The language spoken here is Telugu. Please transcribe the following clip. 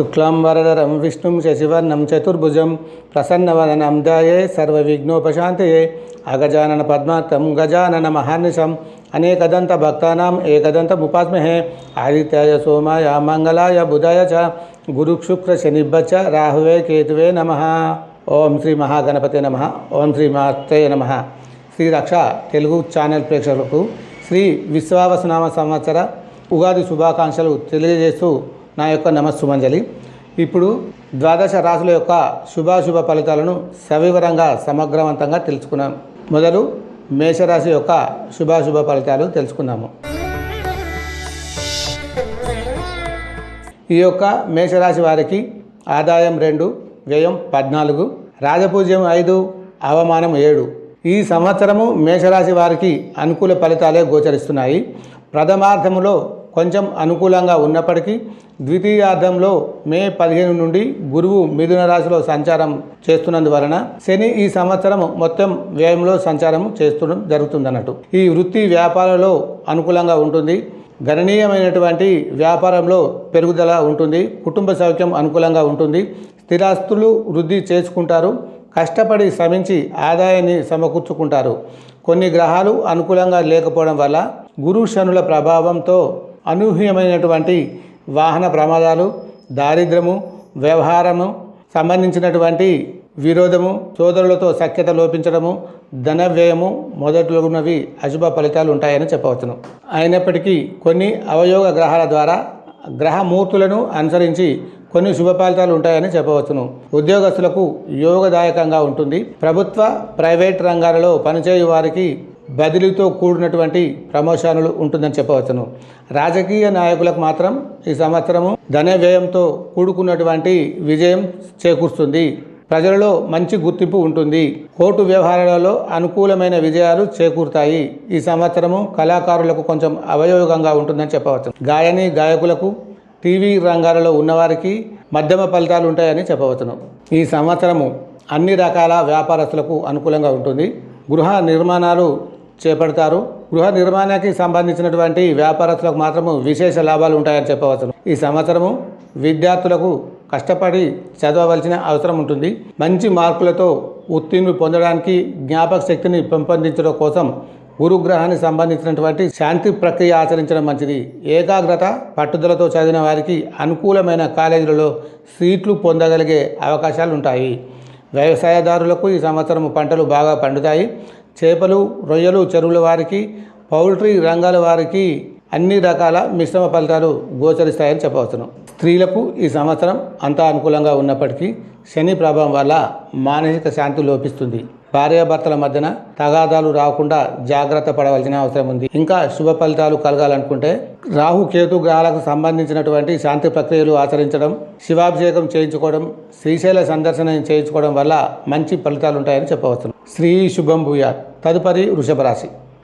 శుక్లాంబరధరం విష్ణుం శశివర్ణం చతుర్భుజం ప్రసన్నవదనం దాయే సర్వవిఘ్నోపశాంతయే అగజానన పద్మార్థం గజానన మహానిశం అనేకదంత భక్తానాం ఏకదంతముపాస్మహే ఆదిత్యాయ సోమాయ మంగళాయ బుధాయ చ గురుక్షుక్ర శనిబ్బచ రాహువే కేతువే నమ ఓం శ్రీ మహాగణపతి నమ ఓం శ్రీ మాతే నమ శ్రీ రక్ష తెలుగు ఛానల్ ప్రేక్షకులకు శ్రీ విశ్వావసనామ సంవత్సర ఉగాది శుభాకాంక్షలు తెలియజేస్తూ నా యొక్క నమస్సుమంజలి. ఇప్పుడు ద్వాదశ రాశుల యొక్క శుభాశుభ ఫలితాలను సవివరంగా సమగ్రవంతంగా తెలుసుకున్నాం. మొదలు మేషరాశి యొక్క శుభాశుభ ఫలితాలు తెలుసుకుందాము ఈ యొక్క మేషరాశి వారికి ఆదాయం రెండు వ్యయం పద్నాలుగు రాజపూజ్యం ఐదు అవమానం ఏడు. ఈ సంవత్సరము మేషరాశి వారికి అనుకూల ఫలితాలే గోచరిస్తున్నాయి. ప్రథమార్థములో కొంచెం అనుకూలంగా ఉన్నప్పటికీ ద్వితీయార్థంలో మే పదిహేను నుండి గురువు మిథున రాశిలో సంచారం చేస్తున్నందువలన శని ఈ సంవత్సరం మొత్తం వ్యయంలో సంచారం చేస్తూ జరుగుతుందన్నట్టు. ఈ వృత్తి వ్యాపారంలో అనుకూలంగా ఉంటుంది. గణనీయమైనటువంటి వ్యాపారంలో పెరుగుదల ఉంటుంది. కుటుంబ సౌఖ్యం అనుకూలంగా ఉంటుంది. స్థిరాస్తులు వృద్ధి చేసుకుంటారు. కష్టపడి శ్రమించి ఆదాయాన్ని సమకూర్చుకుంటారు. కొన్ని గ్రహాలు అనుకూలంగా లేకపోవడం వల్ల గురు శనుల ప్రభావంతో అనూహ్యమైనటువంటి వాహన ప్రమాదాలు దారిద్రము వ్యవహారము సంబంధించినటువంటి విరోధము సోదరులతో సఖ్యత లోపించడము ధన వ్యయము మొదట్లోనవి అశుభ ఫలితాలు ఉంటాయని చెప్పవచ్చును. అయినప్పటికీ కొన్ని అవయోగ గ్రహాల ద్వారా గ్రహమూర్తులను అనుసరించి కొన్ని శుభ ఫలితాలు ఉంటాయని చెప్పవచ్చును. ఉద్యోగస్తులకు యోగదాయకంగా ఉంటుంది. ప్రభుత్వ ప్రైవేట్ రంగాలలో పనిచేయు వారికి బదిలీతో కూడినటువంటి ప్రమోషన్లు ఉంటుందని చెప్పవచ్చును. రాజకీయ నాయకులకు మాత్రం ఈ సంవత్సరము ధన వ్యయంతో కూడుకున్నటువంటి విజయం చేకూరుస్తుంది. ప్రజలలో మంచి గుర్తింపు ఉంటుంది. కోర్టు వ్యవహారాలలో అనుకూలమైన విజయాలు చేకూరుతాయి. ఈ సంవత్సరము కళాకారులకు కొంచెం అవయోగంగా ఉంటుందని చెప్పవచ్చు గాయని గాయకులకు టీవీ రంగాలలో ఉన్నవారికి మధ్యమ ఫలితాలు ఉంటాయని చెప్పవచ్చును. ఈ సంవత్సరము అన్ని రకాల వ్యాపారస్తులకు అనుకూలంగా ఉంటుంది. గృహ నిర్మాణాలు చేపడతారు. గృహ నిర్మాణానికి సంబంధించినటువంటి వ్యాపారస్తులకు మాత్రము విశేష లాభాలు ఉంటాయని చెప్పవచ్చును. ఈ సంవత్సరము విద్యార్థులకు కష్టపడి చదవవలసిన అవసరం ఉంటుంది. మంచి మార్కులతో ఉత్తీర్ణులు పొందడానికి జ్ఞాపక శక్తిని పెంపొందించడం కోసం గురుగ్రహానికి సంబంధించినటువంటి శాంతి ప్రక్రియ ఆచరించడం మంచిది. ఏకాగ్రత పట్టుదలతో చదివిన వారికి అనుకూలమైన కాలేజీలలో సీట్లు పొందగలిగే అవకాశాలు ఉంటాయి. వ్యవసాయదారులకు ఈ సంవత్సరం పంటలు బాగా పండుతాయి. చేపలు రొయ్యలు చెరువుల వారికి పౌల్ట్రీ రంగాల వారికి అన్ని రకాల మిశ్రమ ఫలితాలు గోచరిస్తాయని చెప్పవచ్చును. స్త్రీలకు ఈ సంవత్సరం అంతా అనుకూలంగా ఉన్నప్పటికీ శని ప్రభావం వల్ల మానసిక శాంతి లోపిస్తుంది. భార్యాభర్తల మధ్యన తగాదాలు రాకుండా జాగ్రత్త పడవలసిన అవసరం ఉంది. ఇంకా శుభ ఫలితాలు కలగాలనుకుంటే రాహు కేతు గ్రహాలకు సంబంధించినటువంటి శాంతి ప్రక్రియలు ఆచరించడం శివాభిషేకం చేయించుకోవడం శ్రీశైల సందర్శనం చేయించుకోవడం వల్ల మంచి ఫలితాలు ఉంటాయని చెప్పవచ్చు శ్రీ శుభం భూయాత్. తదుపరి వృషభ రాశి.